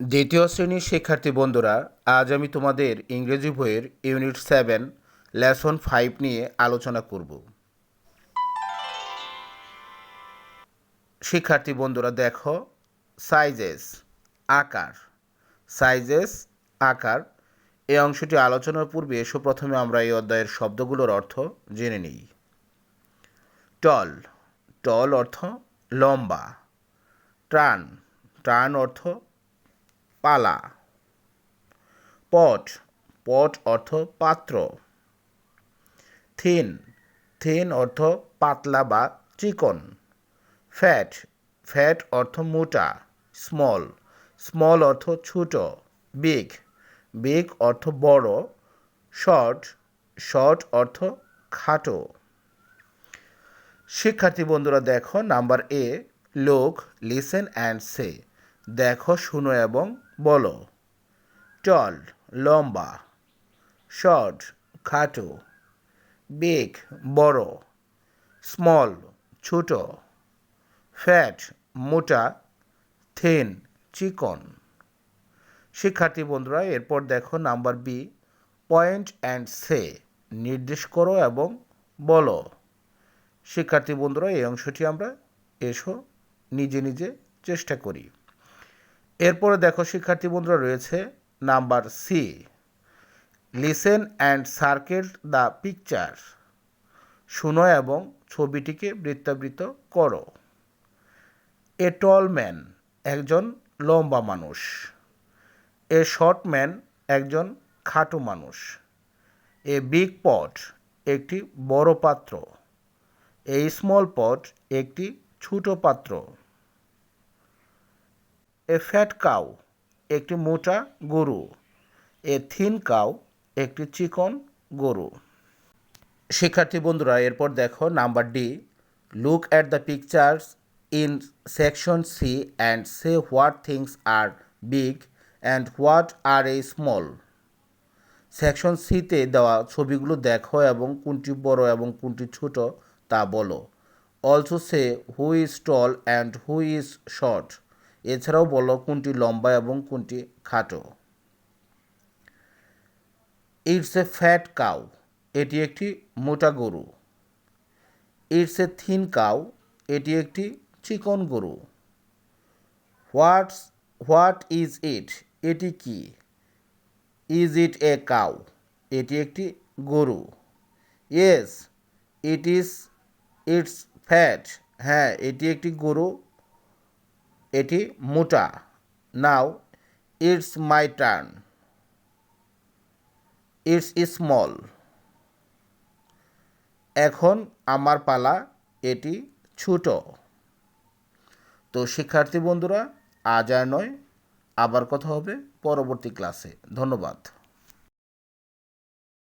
দ্বিতীয় শ্রেণির শিক্ষার্থী বন্ধুরা, আজ আমি তোমাদের ইংরেজি বইয়ের ইউনিট সেভেন, লেসন ফাইভ নিয়ে আলোচনা করব। শিক্ষার্থী বন্ধুরা, দেখো সাইজেস আকার। সাইজেস আকার, এই অংশটি আলোচনার পূর্বে এসো প্রথমে আমরা এই অধ্যায়ের শব্দগুলোর অর্থ জেনে নিই। টল টল অর্থ লম্বা। ট্রান ট্রান অর্থ পালা। পট পট অর্থ পাত্র। থিন থিন অর্থ পাতলা বা চিকন। ফ্যাট ফ্যাট অর্থ মোটা, স্মল। স্মল অর্থ ছোট, বিগ। বিগ অর্থ বড়, শর্ট শর্ট অর্থ খাটো। শিক্ষার্থী বন্ধুরা, দেখো নাম্বার এ, লোক লিসেন অ্যান্ড সে দেখো, শুনো এবং বলো। টল লম্বা শর্ট খাটো বিগ বড় স্মল ছোট ফ্যাট মোটা থিন চিকন। শিক্ষার্থী বন্ধুরা, এরপর দেখো number B point and say নির্দেশ করো এবং বলো। শিক্ষার্থী বন্ধুরা, এই অংশটি আমরা এসো নিজে নিজে চেষ্টা করি। এরপরে দেখো শিক্ষার্থী বন্ধুরা রয়েছে number C listen and circle the picture শুনো এবং ছবিটিকে বৃত্তাবৃত করো। এ টল ম্যান একজন লম্বা মানুষ। এ শর্ট ম্যান একজন খাটো মানুষ। এ বিগ পট একটি বড় পাত্র। এ স্মল পট একটি ছোট পাত্র। এ ফ্যাট কাউ একটি মোটা গরু। এ থিন কাউ একটি চিকন গরু। শিক্ষার্থী বন্ধুরা, এরপর দেখো number D. Look at the pictures in section C and say what things are big and what are a small section সিতে দেওয়া ছবিগুলো দেখো এবং কোনটি বড় এবং কোনটি ছোট তা বলো। Also say who is tall and who is short এছাড়াও বলো কোনটি লম্বা এবং কোনটি খাটো। ইটস এ ফ্যাট কাউ এটি একটি মোটা গরু। ইটস এ থিন কাউ এটি একটি চিকন গরু। হোয়াটস হোয়াট ইজ ইট এটি কি? ইজ ইট এ কাউ এটি একটি গরু। Yes it is it's fat হ্যাঁ এটি একটি গরু এটি মোটা। Now, it's my turn. It's small. এখন আমার পালা, এটি ছোট। তো শিক্ষার্থী বন্ধুরা, আজ আর নয়, আবার কথা হবে পরবর্তী ক্লাসে। ধন্যবাদ।